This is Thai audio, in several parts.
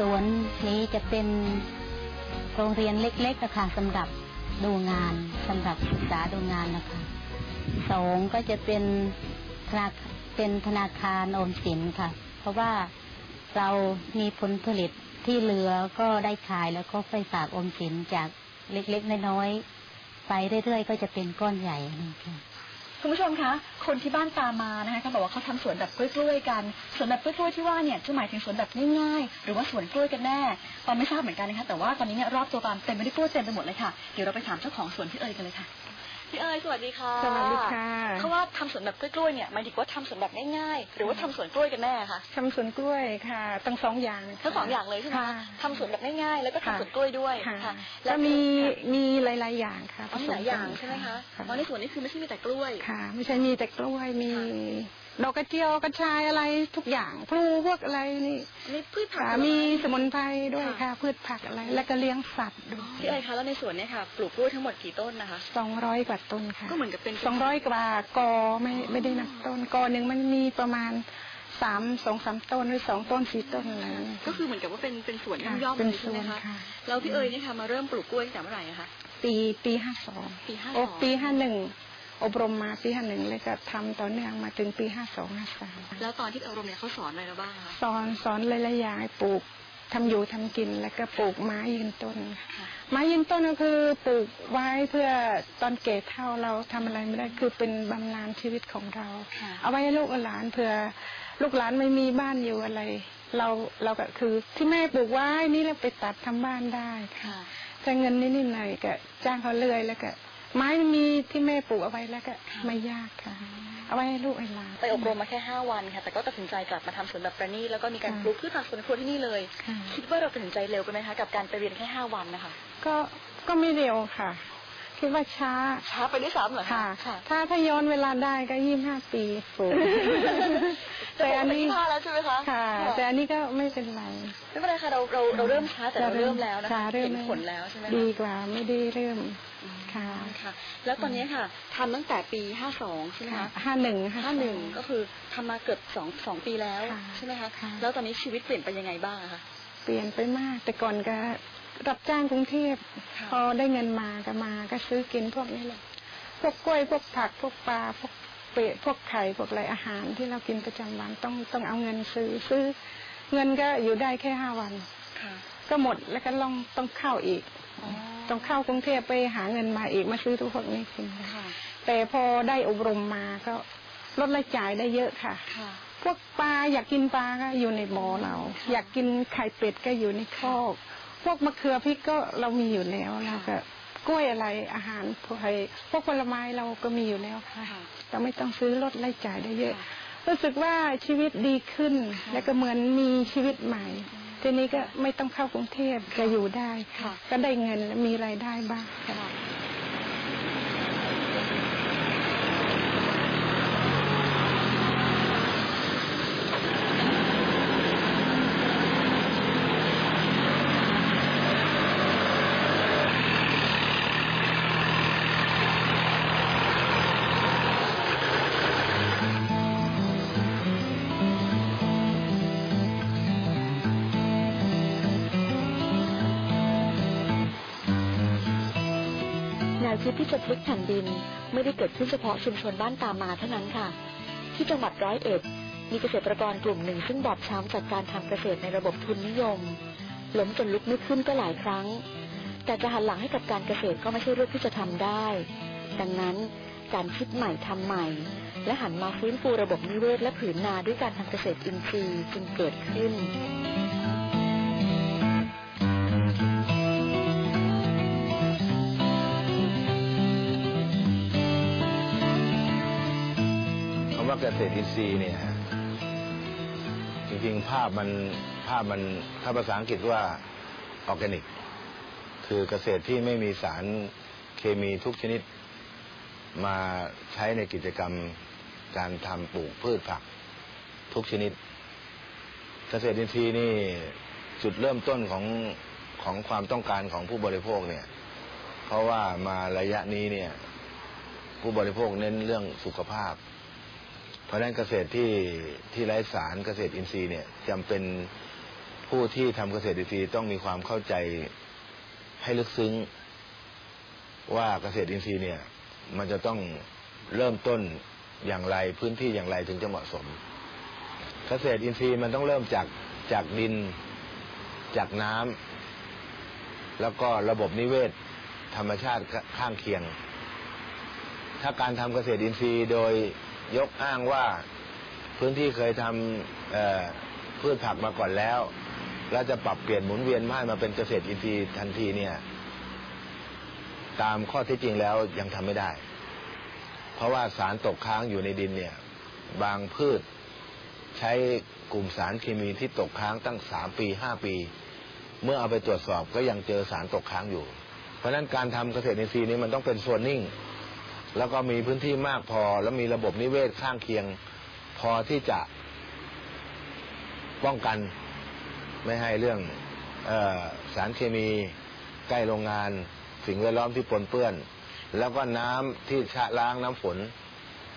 สวนนี้จะเป็นโรงเรียนเล็กๆอะคะสำหรับดูงานสำหรับศึกษาดูงานนะคะสองก็จะเป็นธนาเป็นธนาคารออมสินค่ะ เพราะว่าเรามีผลผลิตที่เหลือก็ได้ขายแล้วก็ไปฝากออมสินจากเล็กๆน้อยๆไปเรื่อยๆ ก็จะเป็นก้อนใหญ่นะคะ คุณผู้ชมคะ คนที่บ้านตามมานะคะเขาบอกว่าเขาทำสวนแบบกล้วยๆกัน สวนแบบกล้วยๆที่ว่าเนี่ยจะหมายถึงสวนแบบง่ายๆ หรือว่าสวนกล้วยกันแน่ปามไม่ทราบเหมือนกันนะคะ แต่ว่าตอนนี้เนี่ยรอบตัวปามเต็มไปด้วยกล้วยเต็มไปหมดเลยค่ะ เดี๋ยวเราไปถามเจ้าของสวนพี่เอ๋ยกันเลยค่ะ พี่เอ๋ยสวัสดีค่ะสวัสดีค่ะเขาว่าทำสวนแบบกล้วยๆเนี่ยหมายถึงว่าทำสวนแบบง่ายๆหรือว่าทำสวนกล้วยกันแน่คะทำสวนกล้วยค่ะทั้งสองอย่างค่ะทั้งสองอย่างเลยใช่ไหมค่ะคะทำสวนแบบง่ายๆแล้วก็ค่ะทำสวนกล้วยด้วยค่ะแล้ก็วมีมีหลายๆอย่างค่ะอ๋อมีหลายอย่างใช่ไหมคะค่ะอ๋อในสวนนี้คือไม่ใช่มีแต่กล้วยค่ะ ไม่ใช่มีแต่กล้วยมีค่ะ ดอกกระเจียวกระชายอะไรทุกอย่างพลูพวกอะไรนี่นี่พืชผักค่ะผลไมีสมุนไพรด้วยค่ะค่ะ พืชผักอะไร แล้วก็เลี้ยงสัตว์ด้วยพี่เอ๋ยคะแล้วในสวนเนี่ยค่ะปลูกกล้วยทั้งหมดกี่ต้นนะคะสองร้อยกว่าต้นค่ะก็เหมือนกับเป็นสองร้อยกว่ากอไม่ไม่ได้นับต้นกอหนึ่งมันมีประมาณสามสองสามต้นหรือสองต้นสี่ต้นอะไรอย่างเงี้ยก็คือเหมือนกับว่าเป็นเป็นสวนค่ะย่อมๆเป็นเลยใช่ไหมสวนคะค่ะแล้วพี่เอ๋ยเนี่ยค่ะมาเริ่มปลูกกล้วยตั้งแต่เมื่อไหร่อะคะปีปีห้าสองปีห้าโอ้สองปีห้าหนึ่ง อบรมมาปีห้าหนึ่งเลยก็ทำต่อเนื่องมาถึงปีห้าสองห้าสามแล้วตอนที่อบรมเนี่ยเขาสอนอะไรเราบ้างคะสอนสอนหลายๆอย่างให้ปลูกทำอยู่ทำกินแล้วก็ปลูกไม้ยืนต้นค่ะไม้ยืนต้นก็คือปลูกไว้เพื่อตอนเก่เท่าเราทำอะไรไม่ได้คือเป็นบำนาญชีวิตของเราค่ะเอาไว้ให้ลูกหลานเผื่อลูกหลานไม่มีบ้านอยู่อะไร เราเราก็คือที่แม่ปลูกไว้นี่เราไปตัดทำบ้านได้ค่ะค่ะถ้าเงินนิดๆหน่อยๆก็จ้างเขาเลื่อยแล้วก็ ไม้มีที่แม่ปลูกเอาไว้แล้วก็ไม่ยากค่ะ เอาไว้ให้ลูกให้หลานไปอบรมมาแค่ห้าวันค่ะ แต่ก็ตัดสินใจกลับมาทำสวนแบบประณีตแล้วก็มีการค่ะปลูกพืชผักสวนครัวที่นี่เลยค่ะคิดว่าเราตัดสินใจเร็วไปไหมคะกับการไปเรียนแค่ห้าวันนะคะ ก็ก็ไม่เร็วค่ะ คิดว่าช้า ช้าไปด้วยซ้ำเหรอค่ะค่ะถ้าถ้าย้อนเวลาได้ก็ยี่ห้าปีปลูกแต่แต่อัอันนนี้นี้ห้าแล้วใช่ไหมคะค่ะ แต่อันนี้ก็ไม่เป็นไรไม่เป็นไรค่ะเราเราเราเริ่มช้าแต่เราเริ่มแล้วนะคะค่ะเริ่มเห็นผลแล้วใช่ไหมคะดีกว่าไม่ได้เริ่มค่ะค่ะ แล้วตอนนี้ค่ะทำตั้งแต่ปีห้าสองใช่ไหมคะห้าหนึ่งห้าหนึ่งก็คือทำมาเกือบสองสองปีแล้วค่ะใช่ไหมคะค่ะแล้วตอนนี้ชีวิตเปลี่ยนไปยังไงบ้างอะคะเปลี่ยนไปมาก แต่ก่อนก็ รับจ้างกรุงเทพค่ะพอได้เงินมาก็มาก็ซื้อกินพวกนี้แหละพวกกล้วยพวกผักพวกปลาพวกเป็ดพวกไข่พวกอะไรอาหารที่เรากินประจำวันต้องต้องเอาเงินซื้อซื้อ เงินก็อยู่ได้แค่ห้าวันค่ะก็หมดแล้วก็ลองต้องเข้าอีกอ๋อต้องเข้ากรุงเทพไปหาเงินมาอีกมาซื้อทุกพวกนี้กินค่ะแต่พอได้อบรมมาก็ลดรายจ่ายได้เยอะค่ะค่ะพวกปลาอยากกินปลาก็อยู่ในบ่อเราค่ะอยากกินไข่เป็ดก็อยู่ในคอก พวกมะเขือพริกก็เรามีอยู่แล้วแล้วก็กล้วยอะไรอาหารพวกไอ้พวกผลไม้เราก็มีอยู่แล้วค่ะค่ะเราไม่ต้องซื้อลดรายจ่ายได้เยอะค่ะรู้สึกว่าชีวิตดีขึ้นค่ะแล้วก็เหมือนมีชีวิตใหม่ทีนี้ก็ไม่ต้องเข้ากรุงเทพจะอยู่ได้ค่ะก็ได้เงินและมีรายได้บ้าง ค่ะค่ะแนวคิดที่จะพลิกแผ่นดินไม่ได้เกิดขึ้นเฉพาะชุมชนบ้านตามมาเท่านั้นค่ะ ที่จังหวัดร้อยเอ็ด มีเกษตรกรกลุ่มหนึ่งซึ่งบอบช้ำจากการทำเกษตรในระบบทุนนิยมล้มจนลุกไม่ขึ้นก็หลายครั้ง แต่จะหันหลังให้กับการเกษตรก็ไม่ใช่เรื่องที่จะทำได้ ดังนั้นการคิดใหม่ทำใหม่ และหันมาฟื้นฟูระบบนิเวศและผืนนาด้วยการทำเกษตรอินทรีย์จึงเกิดขึ้น ว่าเกษตรอินทรีย์เนี่ยจริงๆภาพมันภาพมันถ้าภาษาอังกฤษว่าออร์แกนิก คือเกษตรที่ไม่มีสารเคมีทุกชนิด มาใช้ในกิจกรรมการทำปลูกพืชผักทุกชนิด เกษตรอินทรีย์นี่จุดเริ่มต้นของของความต้องการของผู้บริโภคเนี่ย เพราะว่ามาระยะนี้เนี่ย ผู้บริโภคเน้นเรื่องสุขภาพเพ ราะฉะนั้นเกษตรที่ที่ไร้สารเกษตรอินทรีย์เนี่ยจำเป็นผู้ที่ทำเกษตรอินทรีย์ต้องมีความเข้าใจให้ลึกซึ้ง ว่าเกษตรอินทรีย์เนี่ย มันจะต้องเริ่มต้นอย่างไรพื้นที่อย่างไรถึงจะเหมาะสม เกษตรอินทรีย์มันต้องเริ่มจากจากดินจากน้ำแล้วก็ระบบนิเวศ ธรรมชาติข้างเคียง ถ้าการทำเกษตรอินทรีย์โดย ยกอ้างว่าพื้นที่เคยทำพืชผักมาก่อนแล้ว แล้วจะปรับเปลี่ยนหมุนเวียนมาให้มาเป็นเกษตรอินทรีย์ทันทีเนี่ย ตามข้อเที่จริงแล้วยังทำไม่ได้ เพราะว่าสารตกค้างอยู่ในดินเนี่ย บางพืชใช้กลุ่มสารเคมีที่ตกค้างตั้งสามปีห้าปี เมื่อเอาไปตรวจสอบก็ยังเจอสารตกค้างอยู่ เพราะฉะนั้นการทำเกษตรอินทรีย์นี้มันต้องเป็นโซนนิ่ง แล้วก็มีพื้นที่มากพอ แล้วมีระบบนิเวศข้างเคียง พอที่จะป้องกันไม่ให้เรื่องออสารเคมีใกล้โรงงาน สิ่งแวดล้อมที่ปนเปื้อน แล้วก็น้ำที่ชะล้างน้ำฝน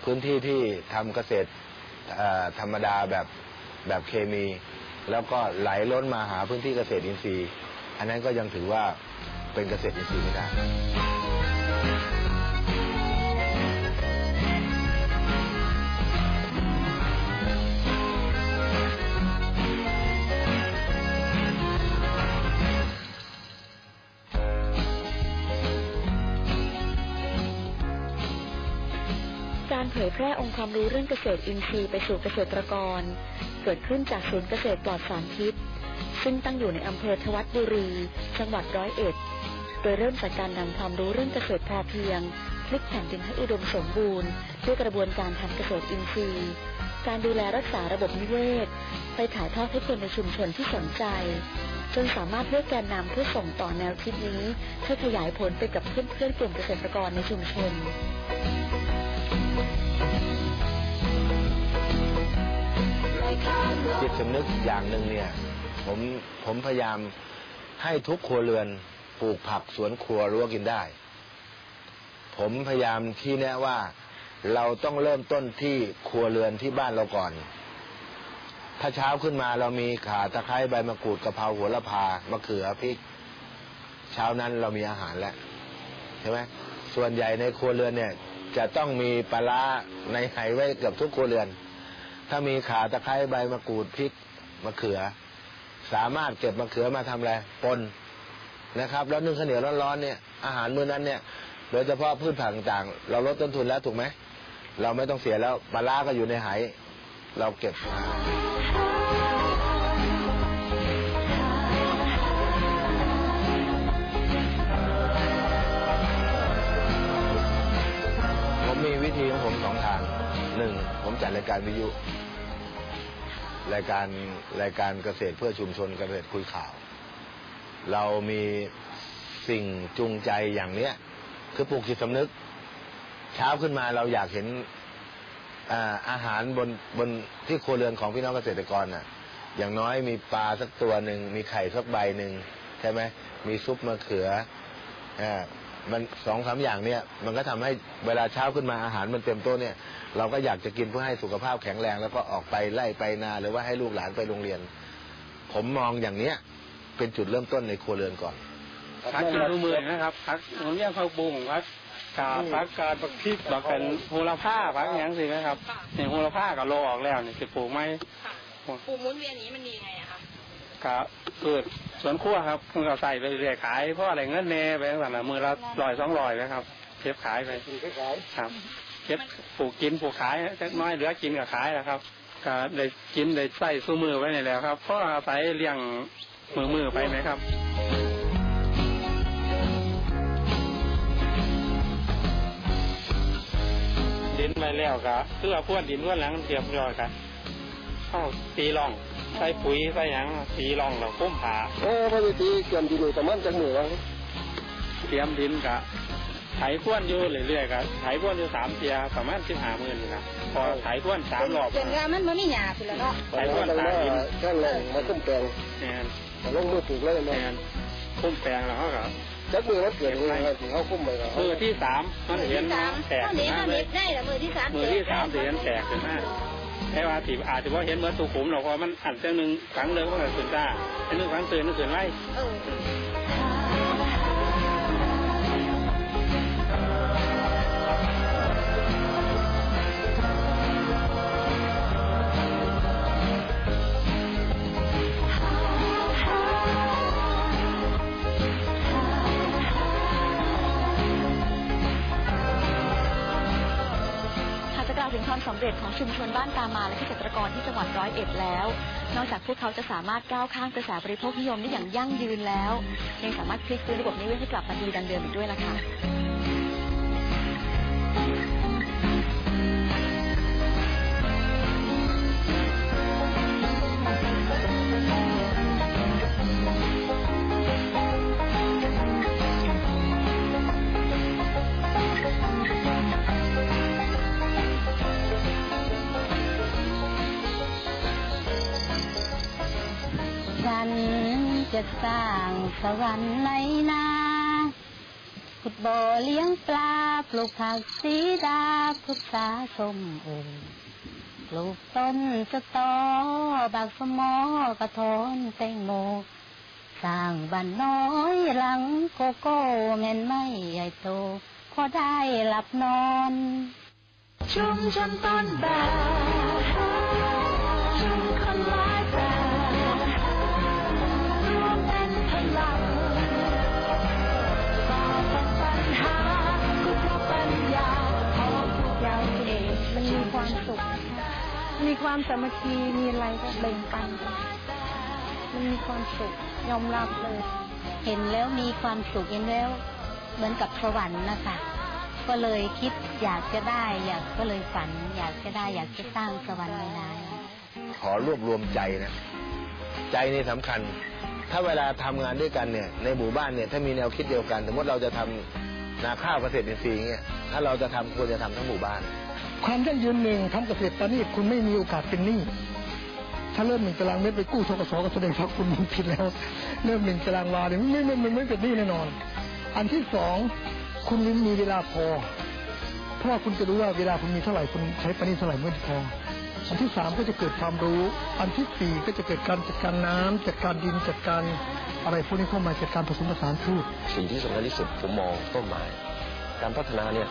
พื้นที่ที่ทำเกษตรธรรมดาแบบแบบเคมี แล้วก็ไหลล้นมาหาพื้นที่เกษตรอินทรีย์ อันนั้นก็ยังถือว่าเป็นเกษตรอินทรีย์ไม่ได้ ยแพร่องค์ความรู้เรื่องเกษตรอินทรีย์ไปสู่เกษตรกร เกิดขึ้นจากศูนย์เกษตรปลอดสารพิษ ซึ่งตั้งอยู่ในอำเภอทวัดบุรี จังหวัดร้อยเอ็ด โดยเริ่มจากการนำความรู้เรื่องเกษตรพอเพียงพลิกแผ่นดินให้อุดมสมบูรณ์ ด้วยกระบวนการทำเกษตรอินทรีย์ การดูแลรักษาระบบนิเวศ ไปถ่ายทอดให้คนในชุมชนที่สนใจ จนสามารถเลือกแกนนำเพื่อส่งต่อแนวคิดนี้ให้ขยายผลไปกับเพื่อนๆกลุ่มเกษตรกรในชุมชน จิตสำนึกอย่างหนึ่งเนี่ยผมผมพยายามให้ทุกครัวเรือนปลูกผักสวนครัวรั้วกินได้ ผมพยายามที่แนะว่าเราต้องเริ่มต้นที่ครัวเรือนที่บ้านเราก่อน ถ้าเช้าขึ้นมาเรามีขาตะไคร้ใบมะกรูดกะเพราหัวละพามะเขือพริก เช้านั้นเรามีอาหารแล้วใช่ไหมส่วนใหญ่ในครัวเรือนเนี่ย จะต้องมีปลาร้าในไหไว้เกือบทุกครัวเรือน ถ้ามีขาตะไคร้ใบมะกรูดพริกมะเขือ สามารถเก็บมะเขือมาทำอะไรปนนะครับ แล้วนึ่งข้าวเหนียวร้อนๆเนี่ยอาหารมื้อนั้นเนี่ยโดยเฉพาะพืชผักต่างๆ เราลดต้นทุนแล้วถูกไหม เราไม่ต้องเสียแล้วปลาล่าก็อยู่ในไหเราเก็บ จัดรายการวิทยุรายการรายการเกษตรเพื่อชุมชนเกษตรคุยข่าว เรามีสิ่งจูงใจอย่างเนี้ย คือปลูกจิตสำนึก เช้าขึ้นมาเราอยากเห็นอาอาหารบนบนที่ครัวเรือนของพี่น้องเกษตรกรน่ะ อย่างน้อยมีปลาสักตัวหนึ่งมีไข่สักใบหนึ่งใช่ไหมมีซุปมะเขืออ่า มันสองสามอย่างเนี่ยมันก็ทำให้เวลาเช้าขึ้นมาอาหารมันเต็มโต๊ะเนี่ยเราก็อยากจะกินเพื่อให้สุขภาพแข็งแรง แล้วก็ออกไปไล่ไปนาหรือว่าให้ลูกหลานไปโรงเรียน ผมมองอย่างเนี้ยเป็นจุดเริ่มต้นในครัวเรือนก่อนพักกินทุกมือนะครับพักผมเรียกพักบุ้งพักกาพักการปักพริกบักเป็นโหระพาพักอย่างสินะครับเนี่ยโหระพากับโลออกแล้วเนี่ยจะปลูกไหมปลูกหมุนเวียนนี้มันดีไงอะครับ กะเกิดสวนครัวครับมันก็ใส่ไปเรื่อยๆขายเพราะอะไรเงินแน่ไปสั่นละมือละร้อยสองร้อยนะครับเก็บขายไปครับเก็บปลูกกินปลูกขายจักหน้อยเหลือกินกับขายนะครับก็ได้กินได้ใส่สู้มือไว้ในแล้วครับเพราะอาศัยเลี้ยงมือมือๆไปไหมครับดินไปแล้วก็เพื่อพรวนดินพรวนหลังเตรียมรอยกัน เข้าตีร่อง ใส่ปุ๋ยใส่หยังตีร่องแล้วก้มผาโอ้พระวิธีเกี่ยมดีหนูประมาณจังหนูวะเตรียมดินกะไถพรวนอยู่เรื่อยๆกะไถพรวนอยู่สามเทียประมาณสิบห้าหมื่นนี่นะพอไถพรวนสามรอบจนว่ามันมันไม่หยาบไปแล้วเนาะไถพรวนจังสามว่าดินแค่ลงมาขึ้นแปลงแนนลงมือปลูกเลยแนเนาะนคุ้มแปลงแล้วเขาก็จักมือมันเกิดเลยครับเขาคุ้มไปแล้วมือที่สามมันมือเห็นที่สามแตกเท่าขึ้นนี้มาเท่าเลนี้ยได้แล้วมือที่สามมือที่สามเห็นแตกขึ้นมา แค่ว่าถี่อาจจะว่าเห็นเหมื่อนตูขุมหรอกเพราะมันอันเจ้าหนึ่งครั้งเลยว่าสุนตาอันหนึ่งครั้งตื่นนึกตื่นไว้ เร็จของชุมชนบ้านตามาและเกษตรกรที่จังหวัดร้อยเอ็ดแล้ว นอกจากพวกเขาจะสามารถก้าวข้ามกระแสบริโภคนิยมได้อย่างยั่งยืนแล้ว ยังสามารถพลิกฟื้นระบบนิเวศให้กลับมาดีดังเดิมอีกด้วยล่ะค่ะ ฉันจะสร้างสวรรค์ในนาขุดบ่อเลี้ยงปลาปลูกผักสีดาพุทราส้มโอปลูกต้นสะตอบักสมอกระทอนแตงโม สร้างบ้านน้อยหลังโกโก้แม่นไม่ใหญ่โตพอได้หลับนอน ชุมชนต้นแบบ ความสามัคคีมีอะไรก็แบ่งปันกันมันมีความสุขยอมรับเลย เห็นแล้วมีความสุขเห็นแล้ว เหมือนกับสวรรค์นะคะก็เลยคิดอยากจะได้ อยากก็เลยฝัน อยากจะได้ อยากจะสร้างสวรรค์ในนาขอรวบรวมใจนะ ใจนี่สำคัญ ถ้าเวลาทำงานด้วยกันเนี่ย ในหมู่บ้านเนี่ยถ้ามีแนวคิดเดียวกัน สมมติเราจะทำนาข้าวเกษตรอินทรีย์เงี้ยถ้าเราจะทำควรจะทำทั้งหมู่บ้าน ความยั่งยืนหนึ่งทำเกษตรตอนนี้คุณไม่มีโอกาสเป็นหนี้ถ้าเริ่มหนึ่งตารางเมตรไปกู้ทกศก็แสดงว่าคุณมันผิดแล้ว เริ่มหนึ่งตารางวาเนี่ยไม่ไม่ไม่ไม่เป็นหนี้แน่นอน อันที่สองคุณมีเวลาพอ เพราะว่าคุณจะรู้ว่าเวลาคุณมีเท่าไหร่คุณใช้ปณิเท่าไหร่เมื่อพออันที่สามก็จะเกิดความรู้ อันที่สี่ก็จะเกิดการจัดการน้ำจัดการดินจัดการอะไรพวกนี้เข้ามาจัดการผสมผสานพืชสิ่งที่สำคัญที่สุดผมมองต้นไม้การพัฒนาเนี่ย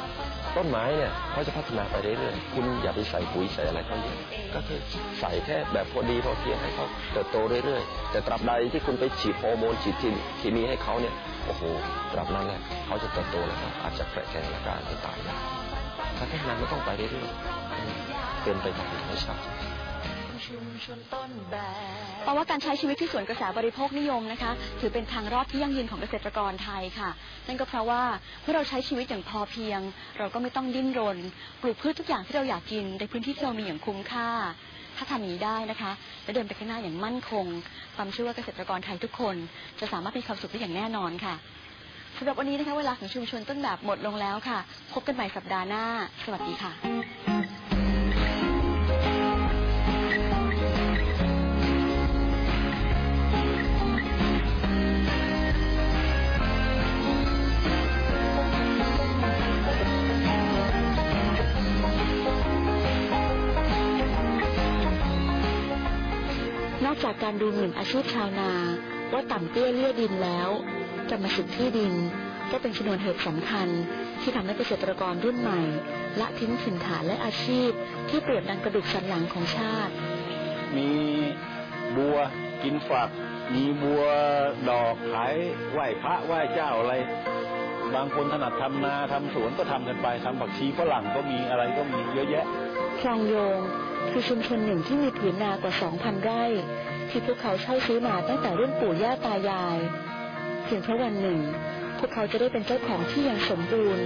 ต้นไม้เนี่ยเขาจะพัฒนาไปเรื่อยๆคุณอย่าไปใส่ปุ๋ยใส่อะไรเขาเยอะก็คือใส่แค่แบบพอดีพอเพียงให้เขาเติบโตเรื่อยๆ แต่ตราบใดที่คุณไปฉีดฮอร์โมนฉีดเคมีให้เขาเนี่ยโอ้โหตราบนั้นแหละเขาจะเติบโตแล้วครับอาจจะแข็งแรงและการจะตายได้การพัฒนไม่ต้องไปเรื่อยๆเป็นไปตามธรรมชาติ เพราะว่าการใช้ชีวิตที่สวนกระแสบริโภคนิยมนะคะ ถือเป็นทางรอดที่ยั่งยืนของเกษตรกรไทยค่ะ นั่นก็เพราะว่าเมื่อเราใช้ชีวิตอย่างพอเพียง เราก็ไม่ต้องดิ้นรน ปลูกพืชทุกอย่างที่เราอยากกิน ในพื้นที่ที่เรามีอย่างคุ้มค่า ถ้าทำอย่างนี้ได้นะคะ และเดินไปข้างหน้าอย่างมั่นคงความเชื่อว่าเกษตรกรไทยทุกคน จะสามารถมีความสุขได้อย่างแน่นอนค่ะสำหรับวันนี้นะคะเวลาของชุมชนต้นแบบหมดลงแล้วค่ะ พบกันใหม่สัปดาห์หน้า สวัสดีค่ะ จากการดูหมิ่นอาชีพชาวนา ว่าต่ำเตี้ยเลี่ยดินแล้วกรรมสิทธิ์ที่ดิน ก็เป็นชนวนเหตุสำคัญ ที่ทำให้เกษตรกรรุ่นใหม่ ละทิ้งถิ่นฐานและอาชีพ ที่เปรียบดังกระดูกสันหลังของชาติ มีบัวกินฝัก มีบัวดอกขายไหว้พระไหว้เจ้าอะไร บางคนถนัดทำนาทำสวนก็ทำกันไปทำผักชีฝรั่งก็มีอะไรก็มีเยอะแยะคลองโยงคือชุมชนหนึ่งที่มีผืนนากว่า 2,000 ไร่ ที่พวกเขาเช่าซื้อมาตั้งแต่รุ่นปู่ย่าตายายเพียงเพราะวันหนึ่ง พวกเขาจะได้เป็นเจ้าของที่อย่างสมบูรณ์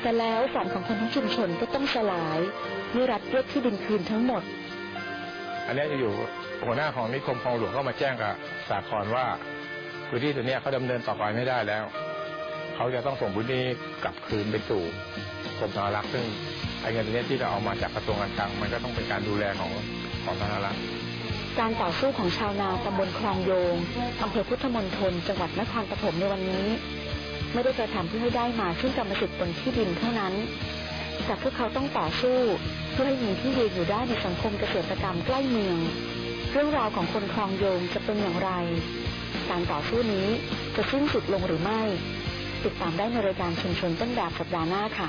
แต่แล้วฝันของคนทั้งชุมชนก็ต้องสลายเมื่อรัฐเรียกที่ดินคืนทั้งหมด อันนี้จะอยู่หัวหน้าของนิคมคลองหลวงก็มาแจ้งกับสากลว่าพื้นที่ตัวนี้เขาดำเนินต่อไปไม่ได้แล้ว เขาจะต้องส่งพื้นที่กลับคืนไปสู่กรมธนารักษ์ซึ่งไอ้เงินตัวนี้ที่เราเอามาจากกระทรวงการคลังมันก็ต้องเป็นการดูแลของของธนารักษ์ การต่อสู้ของชาวนาตำบลคลองโยงอำเภอพุทธมณฑลจังหวัดนครปฐมในวันนี้ ไม่ได้กระทำเพื่อให้ได้มาซึ่งกรรมสิทธิ์บนที่ดินเท่านั้น แต่พวกเขาต้องต่อสู้เพื่อให้มีที่ยืนอยู่ได้ในสังคมเกษตรกรรมใกล้เมือง เรื่องราวของคนคลองโยงจะเป็นอย่างไร การต่อสู้นี้จะสิ้นสุดลงหรือไม่ ติดตามได้ในรายการชุมชนต้นแบบสัปดาห์หน้าค่ะ